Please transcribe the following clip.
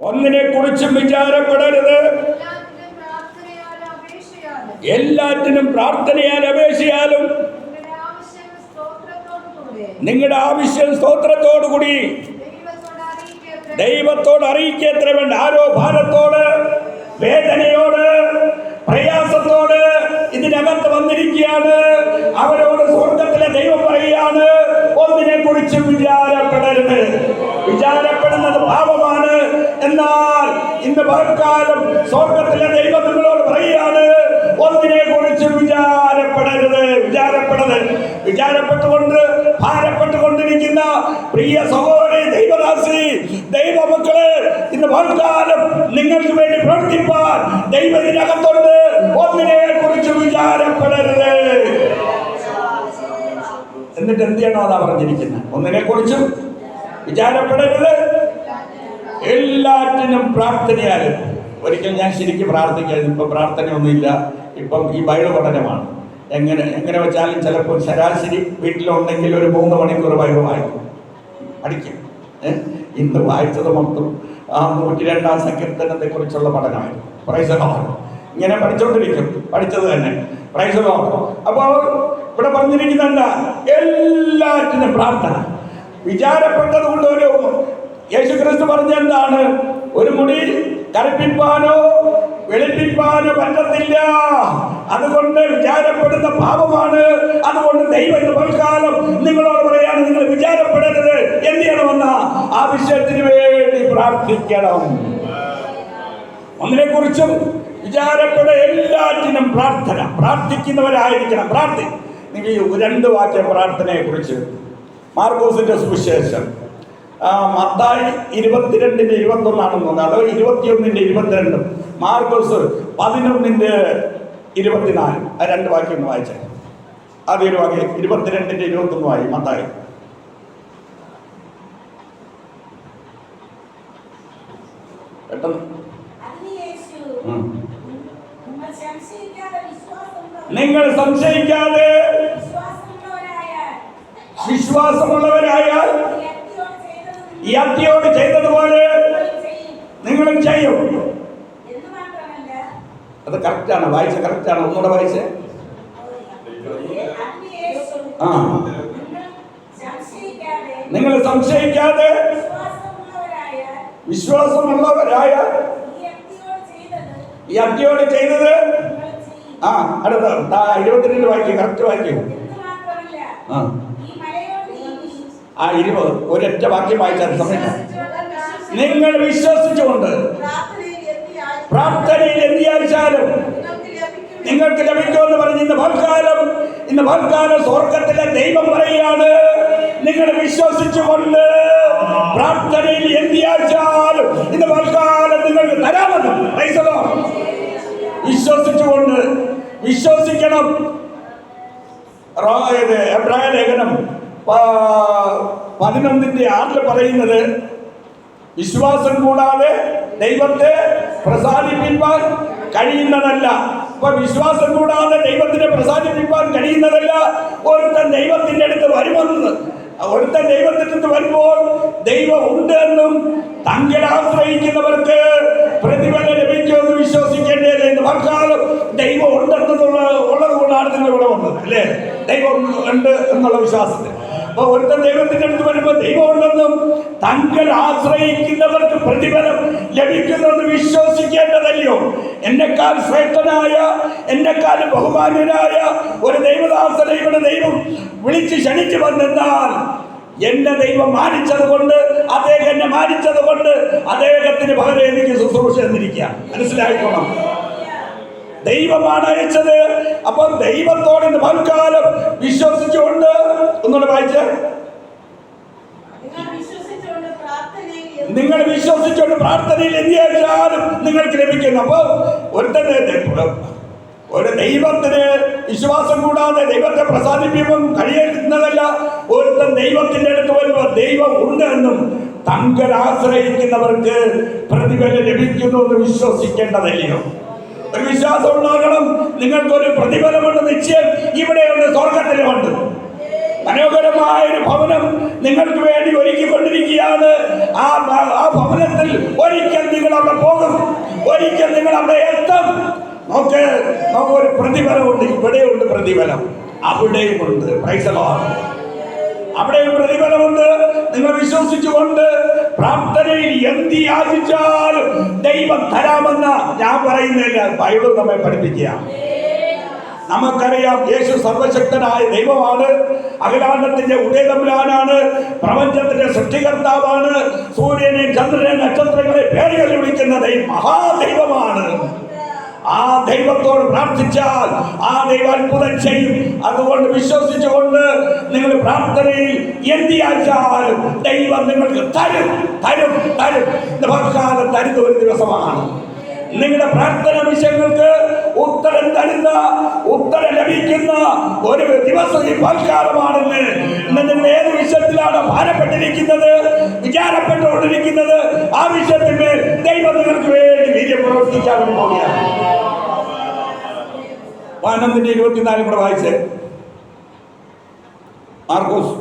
ഒന്നിനെ കുറിച്ചും വിചാരപ്പെടരുത് എല്ലാറ്റിനും പ്രാർത്ഥനയാൽ അപേക്ഷയാലും. നിങ്ങളുടെ ആവശ്യം സ്തോത്രത്തോടുകൂടി. ദൈവത്തോട് അറിയിക്കുക എത്ര വേണ്ട ആരോ ഭാരത്തോട് വേദനയോട് പ്രയാസത്തോട് ഇതിനകത്ത് വന്നിരിക്കുകയാണ്. അവരോട് സ്വർഗത്തിലെ ദൈവം പറയുകയാണ് ഒന്നിനെ കുറിച്ചും വിചാരപ്പെടരുത് എന്നാൽ ഇന്ന് പകൽക്കാലം സ്വർഗത്തിലെ ദൈവം നിങ്ങളോട് പറയുകയാണ് ഒന്നിനെ കുറിച്ച് വിചാരപ്പെടരുത്. വിചാരപ്പെടരുത്. വിചാരപ്പെട്ടുകൊണ്ട് ഭാരപ്പെട്ടുകൊണ്ടിരിക്കുന്ന പ്രിയ സഹോദരി ദൈവദാസി ദൈവമക്കൾ ഇന്ന് പകൽക്കാലം നിങ്ങൾക്ക് വേണ്ടി പ്രവർത്തിപ്പാൻ ദൈവത്തിനകത്തുണ്ട്. ഒന്നിനെ കുറിച്ച് വിചാരപ്പെടരുത്. എന്നിട്ട് എന്ത് ചെയ്യണോ അതാ പറഞ്ഞിരിക്കുന്നത് ഒന്നിനെ കുറിച്ചും വിചാരപ്പെടരുത്. പ്രാർത്ഥനയാലും ഒരിക്കൽ ഞാൻ ശരിക്കും പ്രാർത്ഥിക്കായിരുന്നു. ഇപ്പം പ്രാർത്ഥനയൊന്നുമില്ല. ഇപ്പം ഈ ബൈബിൾ പഠനമാണ്. എങ്ങനെ എങ്ങനെ വെച്ചാലും ചിലപ്പോൾ ശരാശരി വീട്ടിലുണ്ടെങ്കിൽ ഒരു മൂന്ന് മണിക്കൂർ ബൈബിൾ വായിക്കും. പഠിക്കും. ഇന്ന് വായിച്ചത് മൊത്തം ആ നൂറ്റി രണ്ടാം സങ്കീർത്തനത്തെ കുറിച്ചുള്ള പഠനമായിരുന്നു ഇങ്ങനെ പഠിച്ചുകൊണ്ടിരിക്കും പഠിച്ചത് തന്നെ. പ്രൈസലോ അപ്പോൾ ഇവിടെ പറഞ്ഞിരിക്കുന്നുണ്ട് എല്ലാറ്റിനും പ്രാർത്ഥന. വിചാരപ്പെട്ടത് കൊണ്ട് ഒരു യേശു ക്രിസ്തു പറഞ്ഞ എന്താണ് ഒരു മുടി കറുപ്പിപ്പാനോ വെളുപ്പിപ്പാനോ പറ്റത്തില്ല. അതുകൊണ്ട് വിചാരപ്പെടുന്ന പാപമാണ്. അതുകൊണ്ട് ദൈവം ഇന്ന് പൽക്കാലം നിങ്ങളോട് പറയാണ് നിങ്ങൾ വിചാരപ്പെടരുത് ചെയ്യണമെന്ന ആ വിഷയത്തിന് വേണ്ടി പ്രാർത്ഥിക്കണം. ഒന്നിനെ കുറിച്ചും വിചാരപ്പെട എല്ലാറ്റിനും പ്രാർത്ഥന. പ്രാർത്ഥിക്കുന്നവരായിരിക്കണം. പ്രാർത്ഥി. നിങ്ങൾ രണ്ട് വാക്യ പ്രാർത്ഥനയെ കുറിച്ച് മാർക്കോസിന്റെ സുവിശേഷം. മത്തായി ഇരുപത്തിരണ്ടിന്റെ ഇരുപത്തൊന്നാണെന്ന് തോന്നുന്നു അതോ ഇരുപത്തിയൊന്നിന്റെ ഇരുപത്തിരണ്ടും മാർക്കോസ് പതിനൊന്നിന്റെ ഇരുപത്തിനാല് ആ രണ്ട് വാക്യം ഒന്ന് വായിച്ചേ. അതൊരു വാക്യം ഇരുപത്തിരണ്ടിന്റെ ഇരുപത്തൊന്ന് വായി മത്തായി. പെട്ടെന്ന്. നിങ്ങൾ സംശയിക്കാതെ വിശ്വാസമുള്ളവരായാൽ ഈ അത്തിയോട് ചെയ്തതുപോലെ നിങ്ങളും ചെയ്യും. അത് കറക്റ്റാണ് വായിച്ച കറക്റ്റാണ്. ഒന്നുകൂടെ വായിച്ചേ. ആ. നിങ്ങൾ സംശയിക്കാതെ വിശ്വാസമുള്ളവരായ ഈ അത്തിയോട് ചെയ്തത്. ആ അടുത്ത ഇരുപത്തിരണ്ട് വായിക്കും കറക്റ്റ് വായിക്കും. ആ ഈ മലയോട് ഈ വിശ്വ- ആ ഇരുപത് ഒരൊറ്റ വാക്യം വായിച്ചാൽ സമയം നിങ്ങൾ വിശ്വസിച്ചുകൊണ്ട് പ്രാർത്ഥനയിൽ എന്ത് വിചാരിച്ചാലും നിങ്ങൾക്ക് ലഭിക്കുമെന്ന് പറഞ്ഞ് ഇന്ന് ഫൽക്കാലം ഇന്ന് ഫൽക്കാലം സ്വർഗത്തിലെ ദൈവം പറയുകയാണ്. നിങ്ങൾ വിശ്വസിച്ചുകൊണ്ട് പ്രാർത്ഥനയിൽ വിചാരിച്ചാലും ഇന്ന് ഫൽക്കാലം നിങ്ങൾക്ക് തരാമെന്ന്. വിശ്വസിച്ചുകൊണ്ട് വിശ്വസിക്കണം. എബ്രായ ലേഖനം പതിനൊന്നിന്റെ ആറിൽ പറയുന്നത് വിശ്വാസം കൂടാതെ ദൈവത്തെ പ്രസാദിപ്പിക്കാൻ കഴിയുന്നതല്ല. അപ്പൊ വിശ്വാസം കൂടാതെ ദൈവത്തിനെ പ്രസാദിപ്പിക്കാൻ കഴിയുന്നതല്ല ഒരുത്തൻ ദൈവത്തിന്റെ അടുത്ത് വരുമെന്ന്. ഒരുത്തൻ ദൈവത്തിന്റെ അടുത്ത് വരുമ്പോൾ ദൈവം ഉണ്ട് എന്നും തങ്ങൾ ആശ്രയിക്കുന്നവർക്ക് പ്രതിഫലം ലഭിക്കുമെന്ന് വിശ്വസിക്കേണ്ടത് എന്ന് പറഞ്ഞാലും ദൈവം ഉണ്ടെന്നുള്ള ഉള്ളത് കൊണ്ടാണ് നിങ്ങൾ ഇവിടെ വന്നത് അല്ലേ? ദൈവം ഉണ്ട് എന്നുള്ള വിശ്വാസത്തിൽ. അപ്പൊ ഒരുത്തൻ ദൈവത്തിന്റെ അടുത്ത് വരുമ്പോൾ ദൈവമുണ്ടെന്നും തങ്ങൾ ആശ്രയിക്കുന്നവർക്ക് പ്രതിഫലം ലഭിക്കുന്നെന്ന് വിശ്വസിക്കേണ്ടതല്ലോ എന്നെക്കാൾ ശ്രേഷ്ഠനായ എന്നെക്കാൾ ബഹുമാന്യനായ ഒരു ദൈവദാസനെ ദൈവം വിളിച്ച് ക്ഷണിച്ചു വന്നെന്നാൽ എന്നെ ദൈവം മാനിച്ചത് കൊണ്ട് അദ്ദേഹം എന്നെ മാനിച്ചത് കൊണ്ട് അദ്ദേഹത്തിന് പകരം എനിക്ക് ശുശ്രൂഷ എന്നിരിക്കുക മനസ്സിലായിക്കോണം? ദൈവമാണ് അയച്ചത്. അപ്പം ദൈവത്തോട് ഇന്ന് പൽക്കാലം വിശ്വസിച്ചുകൊണ്ട് ഒന്നുകൂടെ വായിച്ചേ. നിങ്ങൾ വിശ്വസിച്ചുകൊണ്ട് പ്രാർത്ഥനയിൽ എന്തിയാലും നിങ്ങൾക്ക് ലഭിക്കുന്നു. അപ്പോൾ ഒരുത്തന്നെ ഒരു ദൈവത്തിന് വിശ്വാസം കൂടാതെ ദൈവത്തെ പ്രസാദിപ്പിക്കും കഴിയുന്നതല്ല ഒരുത്തൻ ദൈവത്തിന്റെ അടുത്ത് വരുമ്പോൾ ദൈവം ഉണ്ട് എന്നും തങ്കൾ ആശ്രയിക്കുന്നവർക്ക് പ്രതിഫലം ലഭിക്കുന്നു എന്ന് വിശ്വസിക്കേണ്ടതല്ലയോ? ഒരു വിശ്വാസം ഉണ്ടാകണം നിങ്ങൾക്കൊരു പ്രതിഫലമുണ്ട് നിശ്ചയം ഇവിടെയുണ്ട് സ്വർഗത്തിലുമുണ്ട് മനോഹരമായ ഒരു ഭവനം നിങ്ങൾക്ക് വേണ്ടി ഒരുക്കിക്കൊണ്ടിരിക്കുകയാണ്. ആ ആ ഭവനത്തിൽ ഒരിക്കൽ നിങ്ങൾ അവിടെ പോകും. ഒരിക്കൽ നിങ്ങൾ അവിടെ എത്തും. നമുക്ക് നമുക്ക് ഒരു പ്രതിഫലമുണ്ട് ഇവിടെയുണ്ട് പ്രതിഫലം. അവിടെയുമുണ്ട്. പ്രൈസലോ അവിടെയും പ്രതിഫലമുണ്ട്. നിങ്ങൾ വിശ്വസിച്ചുകൊണ്ട് പ്രാർത്ഥനയിൽ എന്ത് യാചിച്ചാലും ദൈവം തരാമെന്ന ഞാൻ പറയുന്നില്ല. ബൈബിൾ നമ്മെ പഠിപ്പിക്കുക. നമുക്കറിയാം യേശു സർവശക്തനായ ദൈവമാണ്. അഖിലാണ്ടത്തിന്റെ ഉദയതമ്പുരാനാണ്. പ്രപഞ്ചത്തിന്റെ സൃഷ്ടികർത്താവാണ്. സൂര്യനെ ചന്ദ്രനെ നക്ഷത്രങ്ങളെ പേരുകൾ വിളിക്കുന്ന ദൈവം മഹാദൈവമാണ്. ആ ദൈവത്തോട് പ്രാർത്ഥിച്ചാൽ ആ ദൈവം അത്ഭുതം ചെയ്യും. അതുകൊണ്ട് നിങ്ങൾ പ്രാർത്ഥനയിൽ എന്തിയാച്ചാലും ദൈവം നിങ്ങൾക്ക് തരും തരും തരും. ഭക്തികാലം തരുന്ന ഒരു ദിവസമാണ്. നിങ്ങളുടെ പ്രാർത്ഥന വിഷയങ്ങൾക്ക് ഉത്തരം തരുന്ന ഉത്തരം ലഭിക്കുന്ന ഒരു ദിവസം ഈ ഫൽക്കാലമാണെന്ന് ഇന്ന് നിങ്ങൾ ഏത് വിഷയത്തിലാണ് ഭാരപ്പെട്ടിരിക്കുന്നത് വിചാരപ്പെട്ടുകൊണ്ടിരിക്കുന്നത് ആ വിഷയത്തിന്മേൽ ദൈവം നിങ്ങൾക്ക് വേണ്ടി വീര്യം പ്രവർത്തിക്കാൻ പോവുകയാണ് പതിനൊന്നിന്റെ ഇരുപത്തിനാലും കൂടെ വായിച്ച്. മാർക്കോസ്